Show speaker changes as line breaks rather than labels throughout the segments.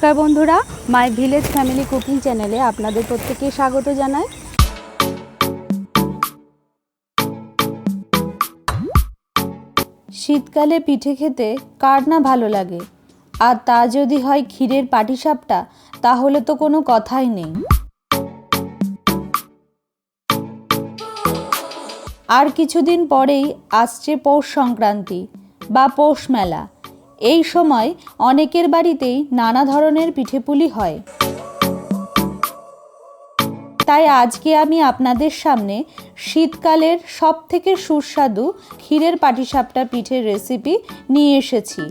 নমস্কার বন্ধুরা my village family cooking চ্যানেলে আপনাদের প্রত্যেককে স্বাগত জানাই। শীতকালে পিঠে খেতে কার না ভালো লাগে? আর তা যদি হয় ক্ষীরের পাটিসাপটা, তাহলে তো কোনো কথাই নেই। আর কিছুদিন পরেই আসছে পৌষ সংক্রান্তি বা পৌষ মেলা। এই সময় অনেকের বাড়িতেই নানা ধরনের পিঠেপুলি হয়। তাই আজকে আমি আপনাদের সামনে শীতকালের সব থেকে সুস্বাদু ক্ষীরের পাটিসাপটা পিঠের রেসিপি নিয়ে এসেছি।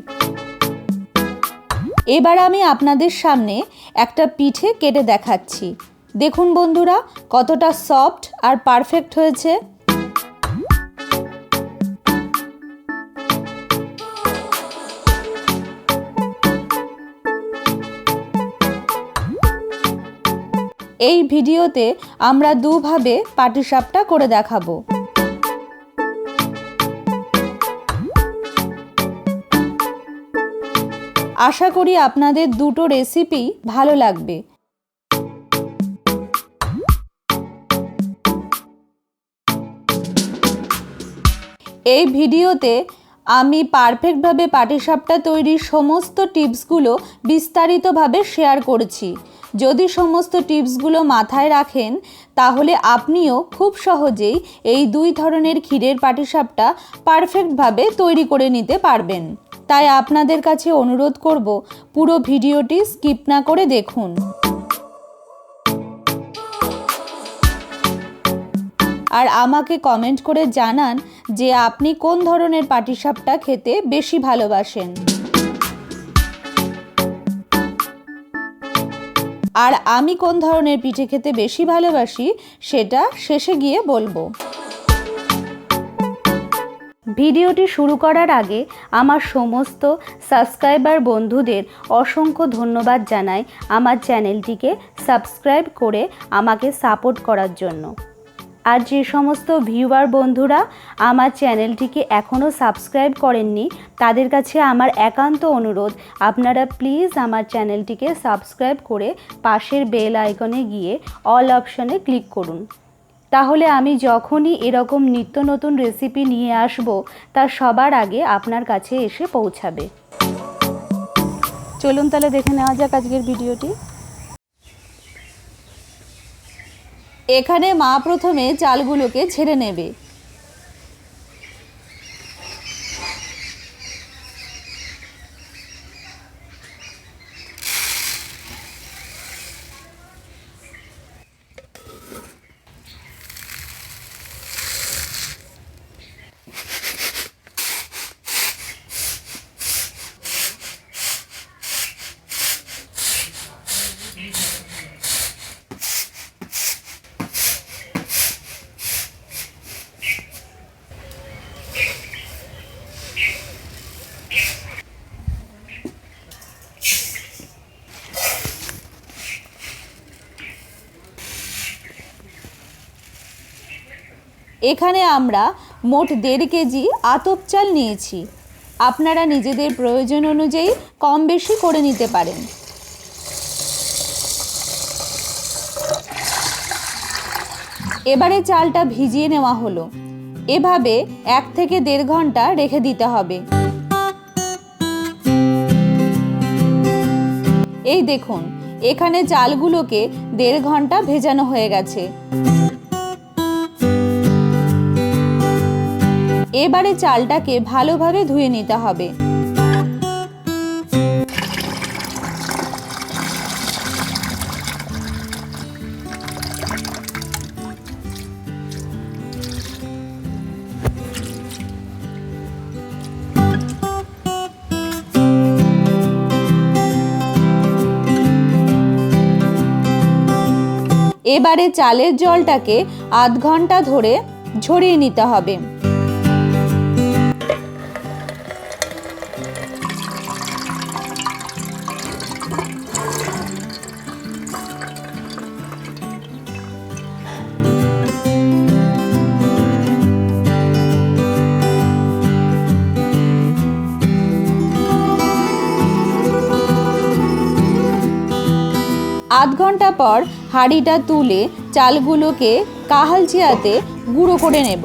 এবার আমি আপনাদের সামনে একটা পিঠে কেটে দেখাচ্ছি। দেখুন বন্ধুরা, কতটা সফট আর পারফেক্ট হয়েছে। এই ভিডিওতে আমরা দুভাবে পাটিসাপটা করে দেখাবো। আশা করি আপনাদের দুটো রেসিপি ভালো লাগবে। এই ভিডিওতে আমি পারফেক্টভাবে পাটিসাপটা তৈরির সমস্ত টিপসগুলো বিস্তারিতভাবে শেয়ার করেছি। যদি সমস্ত টিপসগুলো মাথায় রাখেন, তাহলে আপনিও খুব সহজেই এই দুই ধরনের ক্ষীরের পাটিসাপটা পারফেক্টভাবে তৈরি করে নিতে পারবেন। তাই আপনাদের কাছে অনুরোধ করব, পুরো ভিডিওটি স্কিপ না করে দেখুন। আর আমাকে কমেন্ট করে জানান যে আপনি কোন ধরনের পাটিসাপটা খেতে বেশি ভালোবাসেন। আর আমি কোন ধরনের পিঠে খেতে বেশি ভালোবাসি সেটা শেষে গিয়ে বলব। ভিডিওটি শুরু করার আগে আমার সমস্ত সাবস্ক্রাইবার বন্ধুদের অসংখ্য ধন্যবাদ জানাই আমার চ্যানেলটিকে সাবস্ক্রাইব করে আমাকে সাপোর্ট করার জন্য। আর যে সমস্ত ভিউয়ার বন্ধুরা আমার চ্যানেলটিকে এখনও সাবস্ক্রাইব করেননি, তাদের কাছে আমার একান্ত অনুরোধ, আপনারা প্লিজ আমার চ্যানেলটিকে সাবস্ক্রাইব করে পাশের বেল আইকনে গিয়ে অল অপশনে ক্লিক করুন। তাহলে আমি যখনই এরকম নিত্য নতুন রেসিপি নিয়ে আসব, তা সবার আগে আপনার কাছে এসে পৌঁছাবে। চলুন তাহলে দেখে নেওয়া যাক আজকের ভিডিওটি। এখানে মা প্রথমে চালগুলোকে ছেড়ে নেবে। এখানে আমরা মোট দেড় কেজি আতপ চাল নিয়েছি। আপনারা নিজেদের প্রয়োজন অনুযায়ী কম বেশি করে নিতে পারেন। এবারে চালটা ভিজিয়ে নেওয়া হলো। এভাবে এক থেকে দেড় ঘণ্টা রেখে দিতে হবে। এই দেখুন, এখানে চালগুলোকে দেড় ঘণ্টা ভেজানো হয়ে গেছে। এবারে চালটাকে ভালোভাবে ধুয়ে নিতে হবে। এবারে চালের জলটাকে আধ ঘণ্টা ধরে ঝরিয়ে নিতে হবে। আধ ঘণ্টা পর হাঁড়িটা তুলে চালগুলোকে কাহালচিয়াতে গুঁড়ো করে নেব।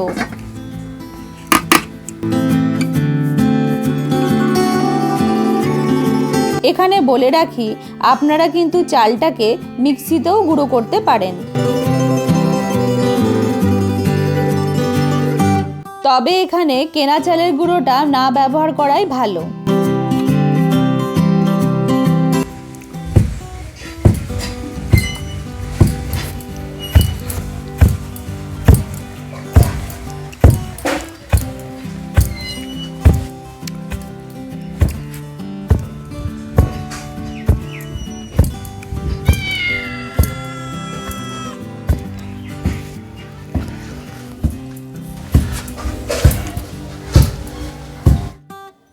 এখানে বলে রাখি, আপনারা কিন্তু চালটাকে মিক্সিতেও গুঁড়ো করতে পারেন। তবে এখানে কেনা চালের গুঁড়োটা না ব্যবহার করাই ভালো।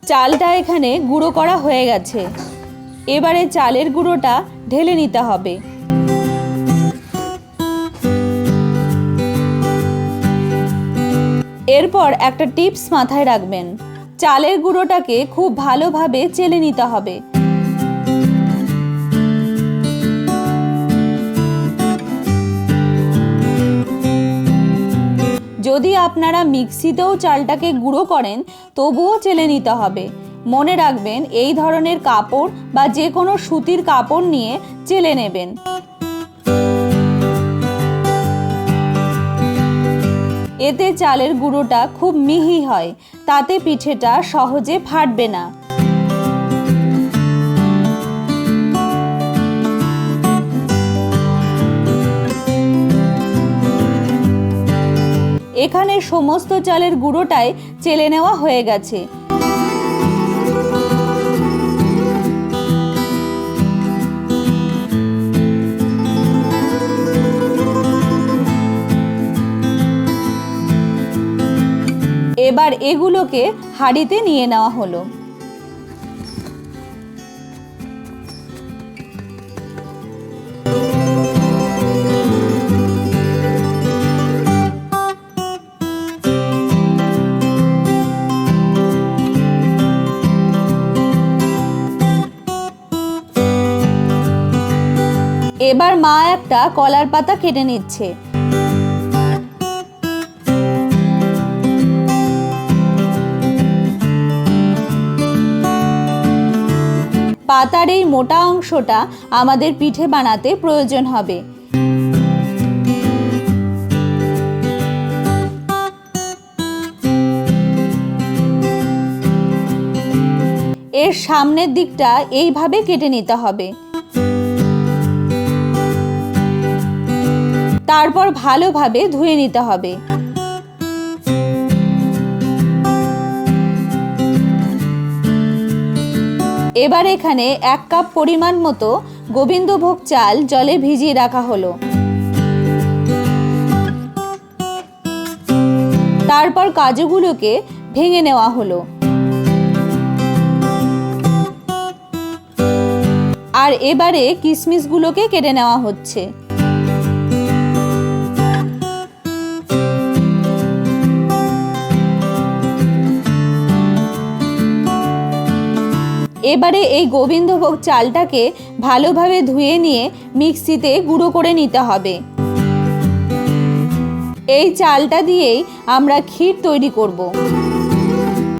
চালটা এখানে গুঁড়ো করা হয়ে গেছে। এবারে চালের গুঁড়োটা ঢেলে নিতে হবে। এরপর একটা টিপস মাথায় রাখবেন। চালের গুঁড়োটাকে খুব ভালোভাবে চেলে নিতে হবে। যদি আপনারা মিক্সিতেও চালটাকে গুঁড়ো করেন, তবুও চেলে নিতে হবে। মনে রাখবেন, এই ধরনের কাপড় বা যে কোনো সুতির কাপড় নিয়ে চেলে নেবেন। এতে চালের গুঁড়োটা খুব মিহি হয়, তাতে পিঠেটা সহজে ফাটবে না। এখানে সমস্ত চালের গুঁড়োটাই চেলে নেওয়া হয়ে গেছে। এবার এগুলোকে হাঁড়িতে নিয়ে নেওয়া হলো। এবার মা একটা কলার পাতা কেটে নিচ্ছে। পাতার এই মোটা অংশটা আমাদের পিঠে বানাতে প্রয়োজন হবে। এর সামনের দিকটা এইভাবে কেটে নিতে হবে। তারপর ভালোভাবে ধুয়ে নিতে হবে। এবার এখানে এক কাপ পরিমাণ মতো গোবিন্দভোগ চাল জলে ভিজিয়ে রাখা হলো। তারপর কাজুগুলোকে ভেঙে নেওয়া হলো। আর এবারে কিশমিশগুলোকে কেটে নেওয়া হচ্ছে। এবারে এই গোবিন্দভোগ চালটাকে ভালোভাবে ধুয়ে নিয়ে মিক্সিতে গুঁড়ো করে নিতে হবে। এই চালটা দিয়েই আমরা ক্ষীর তৈরি করব।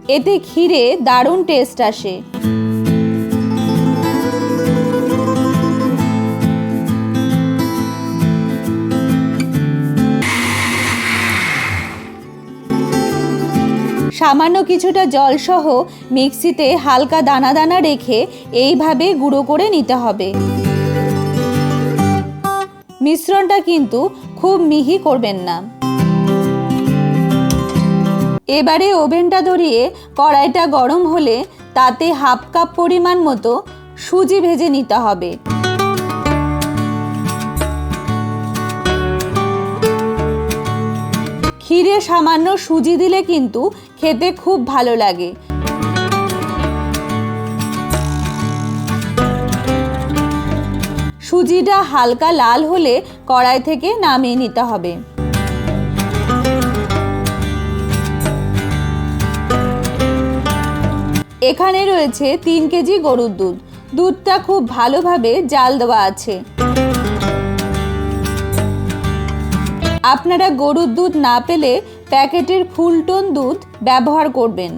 এতে ক্ষীরে দারুণ টেস্ট আসে। সামান্য কিছুটা জলসহ মিক্সিতে হালকা দানা দানা রেখে এইভাবে গুঁড়ো করে নিতে হবে। মিশ্রণটা কিন্তু খুব মিহি করবেন না। এবারে ওভেনটা ধরিয়ে কড়াইটা গরম হলে তাতে হাফ কাপ পরিমাণ মতো সুজি ভেজে নিতে হবে। ক্ষীরে সামান্য সুজি দিলে কিন্তু খেতে খুব ভালো লাগে। সুজিটা হালকা লাল হলে কড়াই থেকে নামিয়ে নিতে হবে। এখানে রয়েছে তিন কেজি গরুর দুধ। দুধটা খুব ভালোভাবে জাল দেওয়া আছে। আপনারা গরুর দুধ না পেলে প্যাকেটের ফুলটন দুধ ব্যবহার করবেন।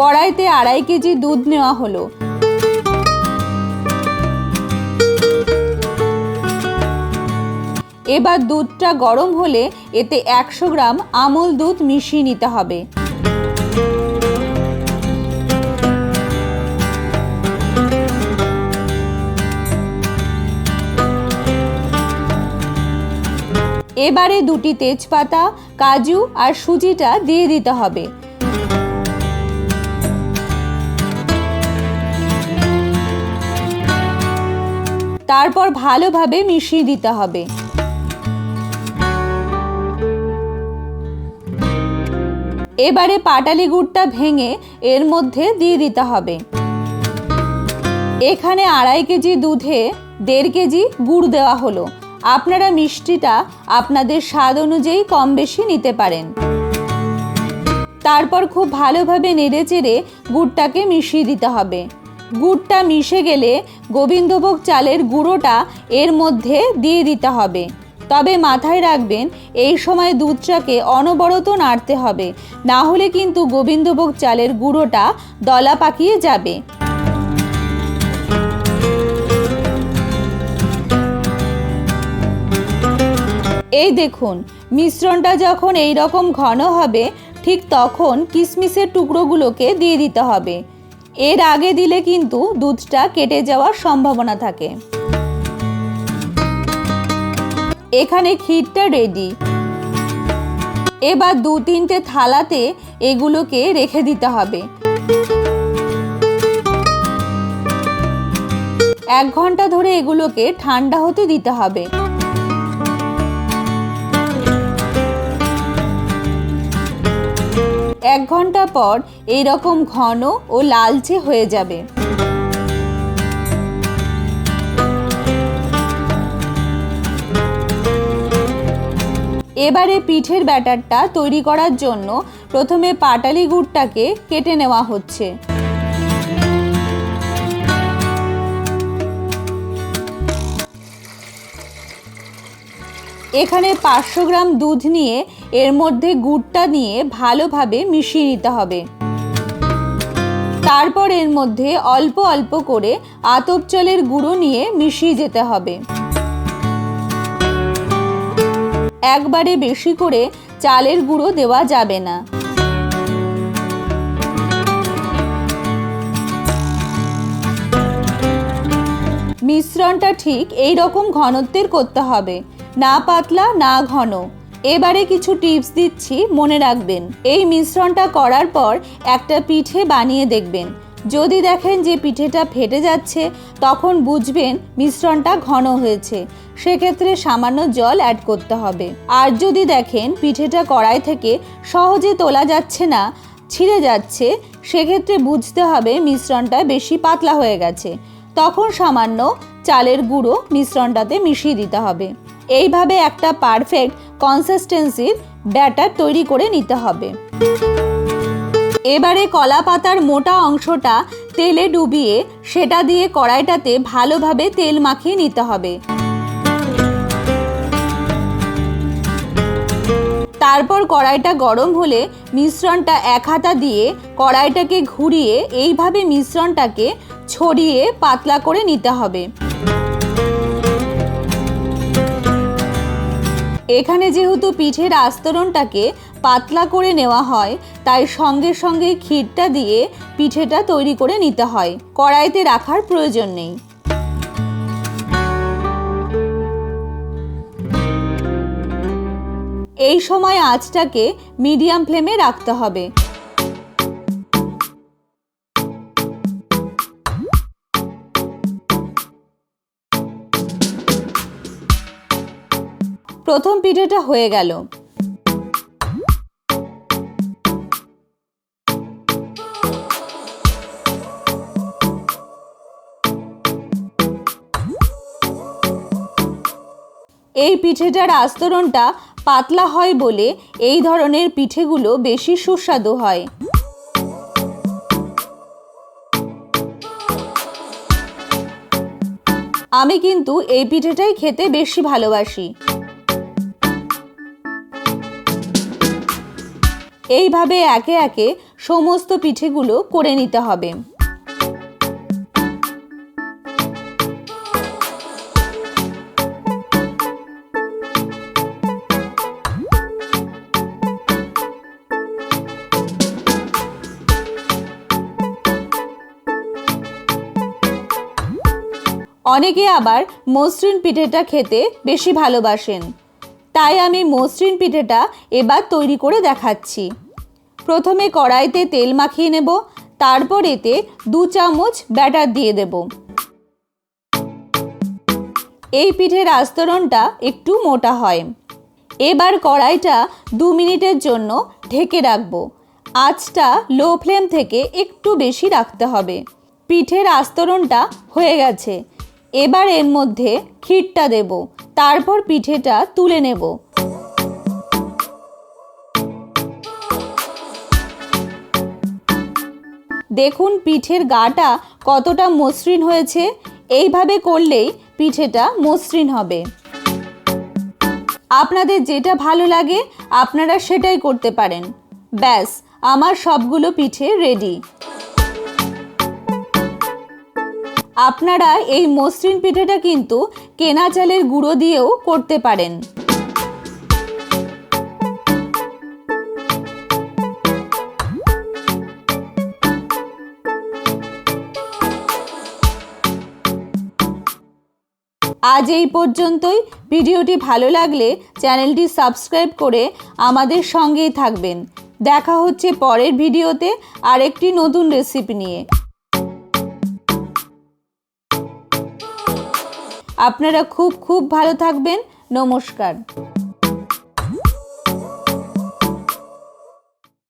কড়াইতে আড়াই কেজি দুধ নেওয়া হলো। এবার দুধটা গরম হলে এতে একশো গ্রাম আমল দুধ মিশিয়ে নিতে হবে। এবারে দুটি তেজপাতা, কাজু আর সুজিটা দিয়ে দিতে হবে। তারপর ভালোভাবে মিশিয়ে দিতে হবে। এবারে পাটালি গুড়টা ভেঙে এর মধ্যে দিয়ে দিতে হবে। এখানে আড়াই কেজি দুধে দেড় কেজি গুড় দেওয়া হলো। আপনারা মিষ্টিটা আপনাদের স্বাদ অনুযায়ী কম বেশি নিতে পারেন। তারপর খুব ভালোভাবে নেড়ে চেড়ে গুড়টাকে মিশিয়ে দিতে হবে। গুড়টা মিশে গেলে গোবিন্দভোগ চালের গুঁড়োটা এর মধ্যে দিয়ে দিতে হবে। তবে মাথায় রাখবেন, এই সময় দুধটাকে অনবরত নাড়তে হবে। না হলে কিন্তু গোবিন্দভোগ চালের গুঁড়োটা দলা পাকিয়ে যাবে। এই দেখুন, মিশ্রণটা যখন এই রকম ঘন হবে, ঠিক তখন কিশমিশের টুকরোগুলোকে দিয়ে দিতে হবে। এর আগে দিলে কিন্তু দুধটা কেটে যাওয়ার সম্ভাবনা থাকে। এখানে ক্ষীরটা রেডি এবার দু তিনটে থালাতে এগুলোকে রেখে দিতে হবে। এক ঘণ্টা ধরে এগুলোকে ঠান্ডা হতে দিতে হবে। এক ঘণ্টা পর এই রকম ঘন ও লালচে হয়ে যাবে। এবারে পিঠের ব্যাটারটা তৈরি করার জন্য প্রথমে পাটালি গুড়টাকে কেটে নেওয়া হচ্ছে। এখানে পাঁচশো গ্রাম দুধ নিয়ে এর মধ্যে গুড়টা নিয়ে ভালোভাবে মিশিয়ে নিতে হবে। তারপর এর মধ্যে অল্প অল্প করে আতপ চালের গুঁড়ো নিয়ে মিশিয়ে যেতে হবে। একবারে বেশি করে চালের গুঁড়ো দেওয়া যাবে না। মিশ্রণটা ঠিক এই রকম ঘনত্বের করতে হবে, না পাতলা, না ঘন। এবারে কিছু টিপস দিচ্ছি, মনে রাখবেন। এই মিশ্রণটা করার পর একটা পিঠে বানিয়ে দেখবেন। যদি দেখেন যে পিঠেটা ফেটে যাচ্ছে, তখন বুঝবেন মিশ্রণটা ঘন হয়েছে। সেক্ষেত্রে সামান্য জল অ্যাড করতে হবে। আর যদি দেখেন পিঠেটা কড়াই থেকে সহজে তোলা যাচ্ছে না, ছিঁড়ে যাচ্ছে, সেক্ষেত্রে বুঝতে হবে মিশ্রণটা বেশি পাতলা হয়ে গেছে। তখন সামান্য চালের গুঁড়ো মিশ্রণটাতে মিশিয়ে দিতে হবে। এইভাবে একটা পারফেক্ট কনসিস্টেন্সির ব্যাটার তৈরি করে নিতে হবে। এবারে কলা পাতার মোটা অংশটা তেলে ডুবিয়ে সেটা দিয়ে কড়াইটাতে ভালোভাবে তেল মাখিয়ে নিতে হবে। তারপর কড়াইটা গরম হলে মিশ্রণটা এক হাতা দিয়ে কড়াইটাকে ঘুরিয়ে এইভাবে মিশ্রণটাকে ছড়িয়ে পাতলা করে নিতে হবে। এখানে যেহেতু পিঠের আস্তরণটাকে পাতলা করে নেওয়া হয়, তাই সঙ্গে সঙ্গে ক্ষীরটা দিয়ে পিঠেটা তৈরি করে নিতে হয়। কড়াইতে রাখার প্রয়োজন নেই। এই সময় আঁচটাকে মিডিয়াম ফ্লেমে রাখতে হবে। প্রথম পিঠেটা হয়ে গেল। এই পিঠেটার আস্তরণটা পাতলা হয় বলে এই ধরনের পিঠেগুলো বেশি সুস্বাদু হয়। আমি কিন্তু এই পিঠেটাই খেতে বেশি ভালোবাসি। এইভাবে একে একে সমস্ত পিঠেগুলো করে নিতে হবে। অনেকে আবার মসৃণ পিঠেটা খেতে বেশি ভালোবাসেন। তাই আমি মসৃণ পিঠেটা এবার তৈরি করে দেখাচ্ছি। প্রথমে কড়াইতে তেল মাখিয়ে নেব, তারপর এতে দু চামচ ব্যাটার দিয়ে দেব। এই পিঠের আস্তরণটা একটু মোটা হয়। এবার কড়াইটা দু মিনিটের জন্য ঢেকে রাখব। আঁচটা লো ফ্লেম থেকে একটু বেশি রাখতে হবে। পিঠের আস্তরণটা হয়ে গেছে। এবার এর মধ্যে ক্ষীরটা দেব, তারপর পিঠেটা তুলে নেব। দেখুন পিঠের গাটা কতটা মসৃণ হয়েছে, এইভাবে করলেই পিঠেটা মসৃণ হবে। আপনাদের যেটা ভালো লাগে, আপনারা সেটাই করতে পারেন। ব্যাস, আমার সবগুলো পিঠে রেডি আপনারা এই মসৃণ পিঠেটা কিন্তু কেনা চালের গুঁড়ো দিয়েও করতে পারেন। আজ এই পর্যন্তই। ভিডিওটি ভালো লাগলে চ্যানেলটি সাবস্ক্রাইব করে আমাদের সঙ্গেই থাকবেন। দেখা হচ্ছে পরের ভিডিওতে। আরেকটি নতুন রেসিপি নিয়ে। আপনারা খুব খুব ভালো থাকবেন। নমস্কার।